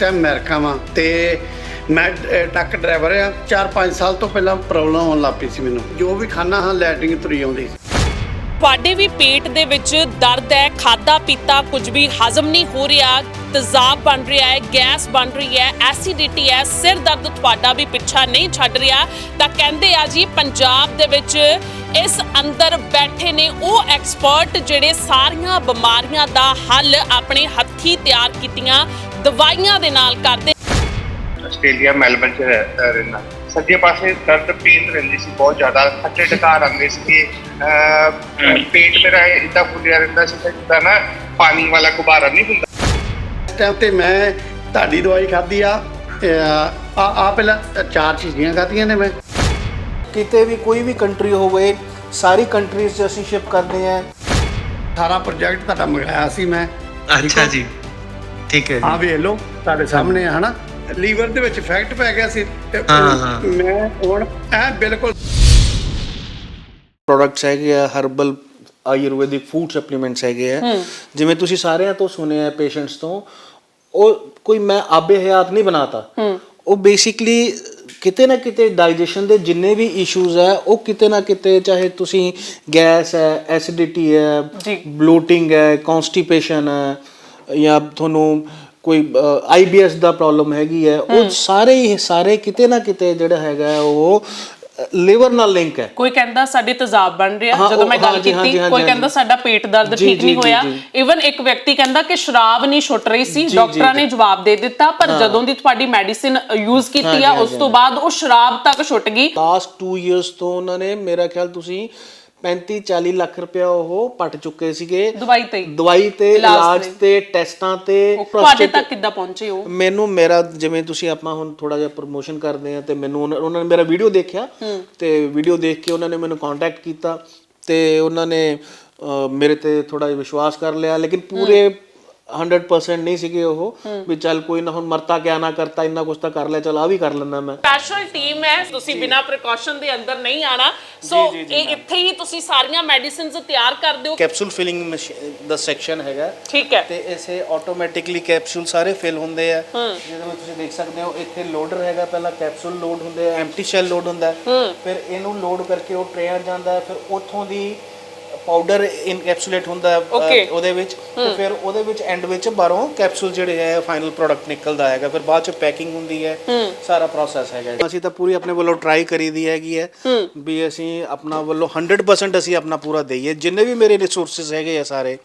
Time America ਵਾਂ ਤੇ ਮੈਂ ਅਹ, ਟਰੱਕ ਡਰਾਈਵਰ ਆ। 4-5 ਸਾਲ ਤੋਂ ਪਹਿਲਾਂ ਪ੍ਰੋਬਲਮ ਹੋਣ ਲੱਗ ਪਈ ਸੀ ਮੈਨੂੰ। ਜੋ ਵੀ ਖਾਣਾ ਹਾਂ ਲੈਟਰਿੰਗ ਤੁਰੀ ਆਉਂਦੀ ਸੀ। ਤੁਹਾਡੇ ਵੀ ਪੇਟ ਦੇ ਵਿੱਚ ਦਰਦ ਹੈ ਖਾਦਾ ਪੀਤਾ ਕੁਝ ਵੀ ਹਜ਼ਮ ਨਹੀਂ ਹੋ ਰਿਹਾ ਤੇਜ਼ਾਬ ਬਣ ਰਿਹਾ ਹੈ ਗੈਸ ਬਣ ਰਹੀ ਹੈ ਐਸਿਡਿਟੀ ਹੈ ਸਿਰ ਦਰਦ ਤੁਹਾਡਾ ਵੀ ਪਿੱਛਾ ਨਹੀਂ ਛੱਡ ਰਿਹਾ। ਤਾਂ ਕਹਿੰਦੇ ਆ ਜੀ ਪੰਜਾਬ ਦੇ ਵਿੱਚ ਇਸ ਅੰਦਰ ਬੈਠੇ ਨੇ ਉਹ ਐਕਸਪਰਟ ਜਿਹੜੇ ਸਾਰੀਆਂ ਬਿਮਾਰੀਆਂ ਦਾ ਹੱਲ ਆਪਣੇ ਹੱਥੀ ਤਿਆਰ ਕੀਤੀਆਂ। ਦਵਾਈਆਂ ਦੇ ਨਾਲ ਕਰਦੇ। ਆਸਟ੍ਰੇਲੀਆ ਮੈਲਬਨ ਚ ਰਹਿ- ਅਹ ਰਹਿੰਦਾ। ਸੱਜੇ ਪਾਸੇ ਦਰਦ ਪੀੜ ਰਹਿੰਦੀ ਸੀ ਬਹੁਤ ਜ਼ਿਆਦਾ। ਖੱਟੇ ਡਕਾਰ ਆਉਂਦੇ ਸੀ ਅਹ ਪੇਟ ਮੇਰਾ ਇਦਾਂ ਫੁੱਲਿਆ ਰਹਿੰਦਾ ਸੀ ਤੇ ਜਿੱਦਾਂ ਨਾ ਪਾਣੀ ਵਾਲਾ ਗੁਬਾਰਾ ਨਹੀਂ ਹੁੰਦਾ। ਇਸ ਟਾਈਮ ਤੇ ਮੈਂ ਤੁਹਾਡੀ ਦਵਾਈ ਖਾਧੀ ਆ। ਆ ਆ ਪਹਿਲਾਂ ਚਾਰ ਚੀਜ਼ੀਆਂ ਖਾਧੀਆਂ ਨੇ ਮੈਂ। ਕਿਤੇ ਵੀ ਕੋਈ ਵੀ ਕੰਟਰੀ ਹੋਵੇ ਸਾਰੀ ਕੰਟਰੀਜ਼ 'ਚ ਅਸੀਂ ਸ਼ਿਪ ਕਰਦੇ ਹਾਂ। ਸਾਰਾ ਪ੍ਰੋਜੈਕਟ ਤੁਹਾਡਾ ਮੰਗਾਇਆ ਸੀ ਮੈਂ। ਅੱਛਾ ਜੀ। ਠੀਕ ਹੈ ਆ ਜੀ ਵੇਖ ਲਓ ਤੁਹਾਡੇ ਸਾਹਮਣੇ ਆ ਹਨਾ? ਲੀਵਰ ਦੇ ਵਿੱਚ ਇਫੈਕਟ ਪੈ ਗਿਆ ਸੀ ਤੇ ਹਾਂ, ਹਾਂ। ਮੈਂ ਹੁਣ ਐ ਬਿਲਕੁਲ ਪ੍ਰੋਡਕਟਸ ਹੈਗੇ ਆ ਹਰਬਲ ਆਯੁਰਵੈਦਿਕ ਫੂਡ ਸਪਲੀਮੈਂਟਸ ਹੈਗੇ ਆ। ਜਿਵੇਂ ਤੁਸੀਂ ਸਾਰਿਆਂ ਤੋਂ ਸੁਣਿਆ ਹੈ ਪੇਸ਼ੈਂਟਸ ਤੋਂ ਉਹ ਕੋਈ ਮੈਂ ਆਬੇ ਹਯਾਤ ਨਹੀਂ ਬਣਾਤਾ। ਉਹ ਬੇਸਿਕਲੀ ਕਿਤੇ ਨਾ ਕਿਤੇ ਡਾਈਜੈਸ਼ਨ ਦੇ ਜਿੰਨੇ ਵੀ ਇਸ਼ੂਜ਼ ਹੈ ਉਹ ਕਿਤੇ ਨਾ ਕਿਤੇ ਚਾਹੇ ਤੁਸੀਂ ਗੈਸ ਹੈ ਐਸਿਡਿਟੀ ਹੈ ਬਲੋਟਿੰਗ ਹੈ ਕਨਸਟੀਪੇਸ਼ਨ ਹੈ ਜਾਂ ਤੁਹਾਨੂੰ ਕੋਈ ਆਈਬੀਐਸ ਦਾ ਪ੍ਰੋਬਲਮ ਹੈਗੀ ਹੈ ਉਹ ਸਾਰੇ ਹੀ ਸਾਰੇ ਕਿਤੇ ਨਾ ਕਿਤੇ ਜਿਹੜਾ ਹੈਗਾ ਉਹ ਲਿਵਰ ਨਾਲ ਲਿੰਕ ਹੈ। ਕੋਈ ਕਹਿੰਦਾ ਸਾਡੇ ਤੇਜ਼ਾਬ ਬਣ ਰਿਹਾ ਜਦੋਂ ਮੈਂ ਗੱਲ ਕੀਤੀ ਕੋਈ। ਕਹਿੰਦਾ ਸਾਡਾ ਪੇਟ ਦਰਦ ਠੀਕ ਨਹੀਂ ਹੋਇਆ। ਇਵਨ ਇੱਕ ਵਿਅਕਤੀ ਕਹਿੰਦਾ ਕਿ ਸ਼ਰਾਬ ਨਹੀਂ ਛੁੱਟ ਰਹੀ ਸੀ ਡਾਕਟਰਾਂ ਨੇ ਜਵਾਬ ਦੇ ਦਿੱਤਾ ਪਰ ਜਦੋਂ ਦੀ ਤੁਹਾਡੀ ਮੈਡੀਸਿਨ ਯੂਜ਼ ਕੀਤੀ ਆ ਉਸ ਤੋਂ ਬਾਅਦ ਉਹ ਸ਼ਰਾਬ ਤੱਕ ਛੁੱਟ ਗਈ। ਲਾਸਟ 2 ਇਅਰਸ ਤੋਂ ਉਹਨਾਂ ਨੇ ਮੇਰਾ ਖਿਆਲ ਤੁਸੀਂ 35 40 ਲੱਖ ਰੁਪਇਆ ਉਹ ਪਟ ਚੁੱਕੇ ਸੀਗੇ। ਦਵਾਈ ਤੇ। ਹੀ। ਦਵਾਈ ਤੇ ਇਲਾਜ ਤੇ। ਟੈਸਟਾਂ ਤੇ ਤੁਹਾਡੇ ਤੱਕ ਕਿੱਦਾਂ ਪਹੁੰਚੇ ਉਹ? ਮੈਨੂੰ ਮੇਰਾ ਜਿਵੇਂ ਤੁਸੀਂ ਆਪਾਂ ਹੁਣ ਥੋੜਾ ਜਿਹਾ ਪ੍ਰੋਮੋਸ਼ਨ ਕਰਦੇ ਆ ਤੇ ਮੈਨੂੰ ਉਹਨਾਂ ਨੇ ਮੇਰਾ ਵੀਡੀਓ ਦੇਖਿਆ। ਤੇ ਵੀਡੀਓ ਦੇਖ ਕੇ ਉਹਨਾਂ ਨੇ ਮੈਨੂੰ ਕੰਟੈਕਟ ਕੀਤਾ ਤੇ ਉਹਨਾਂ ਨੇ ਮੇਰੇ ਤੇ ਥੋੜਾ ਜਿਹਾ ਵਿਸ਼ਵਾਸ ਕਰ ਲਿਆ। ਲੇਕਿਨ ਪੂਰੇ 100% ਨਹੀਂ ਸੀਗੇ ਉਹ ਵੀ ਚੱਲ ਕੋਈ ਨਾ ਹੁਣ ਮਰਤਾ ਕਿਆ ਨਾ ਕਰਤਾ ਇੰਨਾ ਕੁਛ ਤਾਂ ਕਰ ਲਿਆ ਚਲ ਆ ਵੀ ਕਰ ਲੈਂਦਾ ਮੈਂ। ਸਪੈਸ਼ਲ ਟੀਮ ਹੈ ਤੁਸੀਂ ਬਿਨਾ ਪ੍ਰੀਕਾਸ਼ਨ ਦੇ ਅੰਦਰ ਨਹੀਂ ਆਣਾ। ਸੋ ਇਹ ਇੱਥੇ ਹੀ ਤੁਸੀਂ ਸਾਰੀਆਂ ਮੈਡੀਸਿਨਸ ਤਿਆਰ ਕਰਦੇ ਹੋ ਕੈਪਸੂਲ ਫਿਲਿੰਗ ਦਾ ਸੈਕਸ਼ਨ ਹੈਗਾ। ਠੀਕ ਹੈ। ਤੇ ਇਸੇ ਆਟੋਮੈਟਿਕਲੀ ਕੈਪਸੂਲ ਸਾਰੇ ਫਿਲ ਹੁੰਦੇ ਆ। ਜਿਹਦੇ ਵਿੱਚ ਤੁਸੀਂ ਦੇਖ ਸਕਦੇ ਹੋ ਇੱਥੇ ਲੋਡਰ ਹੈਗਾ ਪਹਿਲਾਂ ਕੈਪਸੂਲ ਲੋਡ ਹੁੰਦੇ ਆ ਐਮਟੀ ਸ਼ੈਲ ਲੋਡ ਹੁੰਦਾ। ਫਿਰ ਇਹਨੂੰ ਲੋਡ ਕਰਕੇ ਉਹ ਟ੍ਰੇਆਂ ਜਾਂਦਾ ਫਿਰ ਉੱਥੋਂ ਦੀ ਪਾਊਡਰ ਇਨਕੈਪਸੂਲੇਟ ਹੁੰਦਾ ਹੈ ਅ, Okay. ਉਹਦੇ ਵਿੱਚ ਤੇ ਫਿਰ ਉਹਦੇ ਵਿੱਚ ਐਂਡ ਵਿੱਚ ਬਾਹਰੋਂ ਕੈਪਸੂਲ ਜਿਹੜੇ ਹੈ ਫਾਈਨਲ ਪ੍ਰੋਡਕਟ ਨਿਕਲਦਾ ਹੈਗਾ। ਫਿਰ ਬਾਅਦ ਚ ਪੈਕਿੰਗ ਹੁੰਦੀ ਹੈ। ਸਾਰਾ ਪ੍ਰੋਸੈਸ ਹੈਗਾ ਅਸੀਂ ਤਾਂ ਪੂਰੀ ਆਪਣੇ ਵੱਲੋਂ ਟਰਾਈ ਕਰੀਦੀ ਹੈਗੀ ਹੈ। ਵੀ ਅਸੀਂ ਆਪਣਾ ਵੱਲੋਂ 100% ਅਸੀਂ ਆਪਣਾ ਪੂਰਾ ਦਈਏ। ਜਿੰਨੇ ਵੀ ਮੇਰੇ ਰਿਸੋਰਸਸ ਹੈਗੇ ਆ ਸਾਰੇ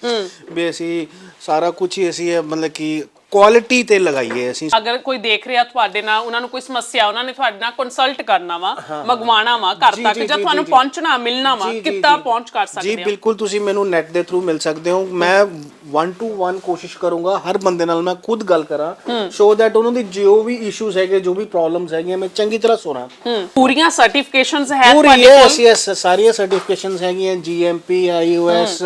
ਵੀ ਅਸੀਂ ਸਾਰਾ ਕੁਝ ਹੀ ਅਸੀਂ ਇਹ ਮਤਲਬ ਕਿ ਕੁਆਲਿਟੀ ਤੇ ਲਗਾਈਏ ਅਸੀਂ। ਅਗਰ ਕੋਈ ਦੇਖ ਰਿਹਾ ਤੁਹਾਡੇ ਨਾਲ ਉਹਨਾਂ ਨੂੰ ਕੋਈ ਸਮੱਸਿਆ ਉਹਨਾਂ ਨੇ ਤੁਹਾਡੇ ਨਾਲ ਕੰਸਲਟ ਕਰਨਾ ਵਾ ਮੰਗਵਾਉਣਾ ਵਾ ਘਰ ਜੀ, ਤੱਕ ਜੀ, ਜਾਂ ਜੀ, ਤੁਹਾਨੂੰ ਜੀ। ਪਹੁੰਚਣਾ ਮਿਲਣਾ ਵਾ ਜੀ, ਜੀ, ਕਿੱਦਾਂ ਜੀ। ਪਹੁੰਚ ਕਰ ਜੀ ਸਕਦੇ ਆ? ਬਿਲਕੁਲ ਤੁਸੀਂ ਮੈਨੂੰ ਨੈਟ ਦੇ ਥਰੂ ਮਿਲ ਸਕਦੇ ਹੋ। ਮੈਂ 1 ਟੂ 1 ਕੋਸ਼ਿਸ਼ ਕਰੂੰਗਾ ਹਰ ਬੰਦੇ ਨਾਲ ਮੈਂ ਖੁਦ ਗੱਲ ਕਰਾਂ ਸੋ ਦੈਟ ਉਹਨਾਂ ਦੀ ਜੋ ਵੀ ਇਸ਼ੂਜ਼ ਹੈਗੇ ਜੋ ਵੀ ਪ੍ਰੋਬਲਮਸ ਹੈਗੀਆਂ ਮੈਂ ਚੰਗੀ ਤਰ੍ਹਾਂ ਸੁਣਾ। ਪੂਰੀਆਂ ਸਰਟੀਫਿਕੇਸ਼ਨਸ ਹੈ ਪੂਰੀ ਤੁਹਾਡੇ ਕੋਲ? ਅਸੀਂ ਇਹ ਸਾਰੀਆਂ ਸਰਟੀਫਿਕੇਸ਼ਨਸ ਹੈਗੀਆਂ ਜੀਐਮਪੀ ਆਈਓਐਸ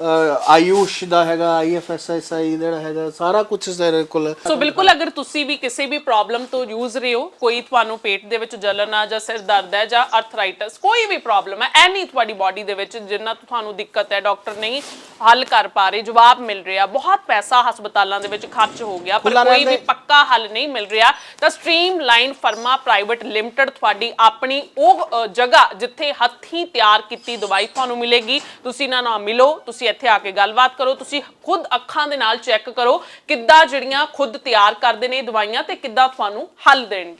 ਆਯੂਸ਼ ਦਾ ਹੈਗਾ ਆਈਐਫਐਸਐਸਆਈ ਜਿਹੜਾ ਹੈਗਾ ਸਾਰਾ ਕੁਝ ਸਾਡੇ ਕੋਲ ਸੋ ਬਿਲਕੁਲ ਅਗਰ ਤੁਸੀਂ ਵੀ ਕਿਸੇ ਵੀ ਪ੍ਰੋਬਲਮ ਤੋਂ ਯੂਜ਼ ਰਹੇ ਹੋ ਕੋਈ ਤੁਹਾਨੂੰ ਪੇਟ ਦੇ ਵਿੱਚ ਜਲਨ ਆ ਜਾਂ ਸਿਰ ਦਰਦ ਹੈ ਜਾਂ ਅਰਥਰਾਈਟਸ ਕੋਈ ਵੀ ਪ੍ਰੋਬਲਮ ਹੈ ਐਨੀ ਤੁਹਾਡੀ ਬਾਡੀ ਦੇ ਵਿੱਚ ਜਿੰਨਾ ਤੁਹਾਨੂੰ ਦਿੱਕਤ ਹੈ ਡਾਕਟਰ ਨਹੀਂ ਹੱਲ ਕਰ ਪਾ ਰਹੇ ਜਵਾਬ ਮਿਲ ਰਿਹਾ ਬਹੁਤ ਪੈਸਾ ਹਸਪਤਾਲਾਂ ਦੇ ਵਿੱਚ ਖਰਚ ਹੋ ਗਿਆ ਪਰ ਕੋਈ ਵੀ ਪੱਕਾ ਹੱਲ ਨਹੀਂ ਮਿਲ ਰਿਹਾ। ਤਾਂ ਸਟ੍ਰੀਮਲਾਈਨ ਫਰਮਾ ਪ੍ਰਾਈਵੇਟ ਲਿਮਟਿਡ ਤੁਹਾਡੀ ਆਪਣੀ ਉਹ ਜਗ੍ਹਾ ਜਿੱਥੇ ਹੱਥੀਂ ਤਿਆਰ ਕੀਤੀ ਦਵਾਈ ਤੁਹਾਨੂੰ ਮਿਲੇਗੀ ਤੁਸੀਂ ਇਹਨਾਂ ਨਾਲ ਮਿਲੋ ਤੁਸੀਂ ਇੱਥੇ ਆ ਕੇ ਗੱਲਬਾਤ ਕਰੋ। ਤੁਸੀਂ ਖੁਦ ਅੱਖਾਂ ਦੇ ਨਾਲ ਚੈੱਕ ਕਰੋ ਕਿੱਦਾਂ ਜਿਹੜੀਆਂ ਖੁਦ ਤਿਆਰ ਕਰਦੇ ਨੇ ਦਵਾਈਆਂ ਤੇ ਕਿੱਦਾਂ ਤੁਹਾਨੂੰ ਹੱਲ ਦੇਣਗੇ।